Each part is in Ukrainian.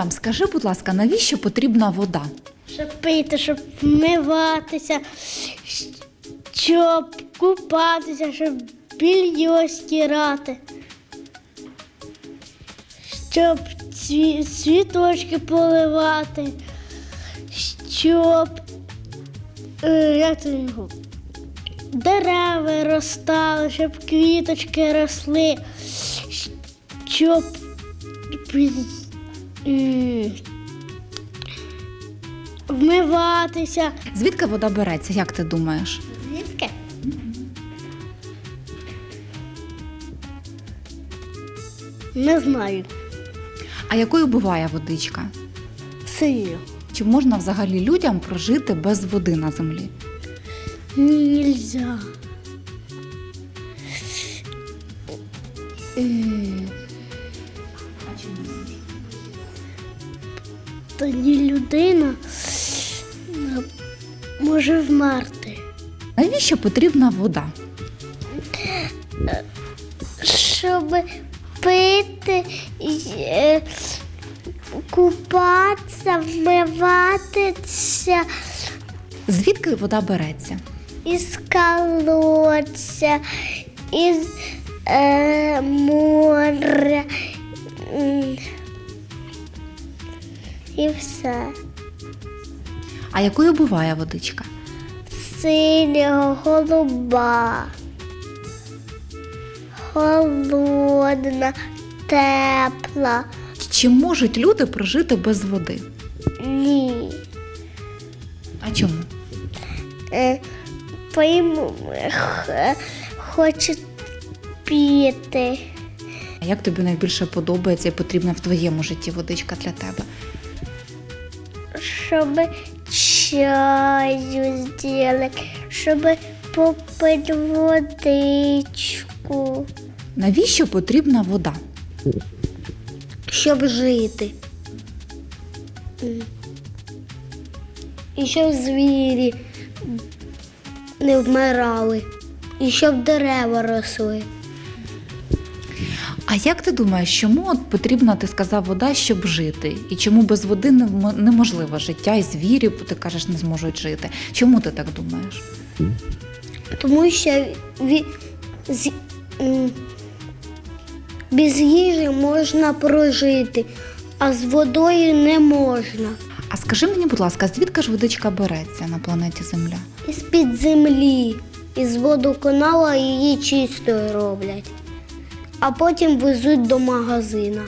Там скажи, будь ласка, навіщо потрібна вода? Щоб пити, щоб вмиватися, щоб купатися, щоб більйо стирати, щоб цві- цвіточки поливати, щоб е, як це його, дерева ростали, щоб квіточки росли, щоб вмиватися. Звідки вода береться, як ти думаєш? Звідки? Не знаю. А якою буває водичка? Синю. Чи можна взагалі людям прожити без води на землі? Ні, нельзя. Тоді людина е, може вмерти. Навіщо потрібна вода? Щоб пити, е, купатися, вмиватися Звідки вода береться? із колодця, із е, моря. І все. А якою буває водичка? Синього, голуба, холодна, тепла. Чи можуть люди прожити без води? Ні. А чому? Е, бо їм х- хочуть піти. А Як тобі найбільше подобається і потрібна в твоєму житті водичка для тебе? Щоб чаю зробити, щоб попити водичку. Навіщо потрібна вода? Щоб жити. І щоб звірі не вмирали. І щоб дерева росли. А як ти думаєш, чому от потрібна, ти сказав, вода, щоб жити? І чому без води неможливо життя, і звірі, ти кажеш, не зможуть жити? Чому ти так думаєш? Тому що з- без їжі можна прожити, а з водою не можна. А скажи мені, будь ласка, звідки ж водичка береться на планеті Земля? Із-під землі, із водоканала її чистою роблять, а потім везуть до магазина.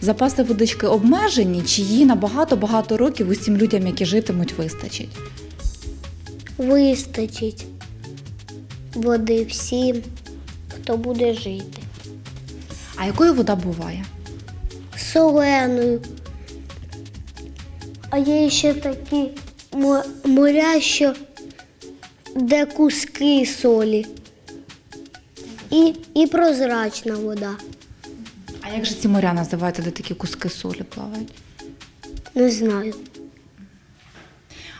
Запаси водички обмежені, чи її на багато-багато років усім людям, які житимуть, вистачить? Вистачить води всім, хто буде жити. А якою вода буває? соленою. А є ще такі моря, що де куски солі. І, і прозрачна вода. А як же ці моря називаються, де такі куски солі плавають? Не знаю.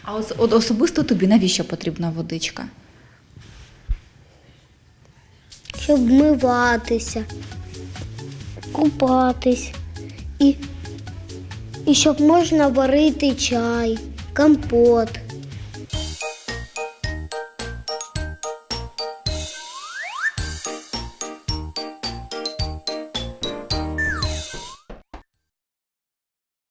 А ос- от особисто тобі навіщо потрібна водичка? Щоб вмиватися, купатись і, і щоб можна варити чай, компот.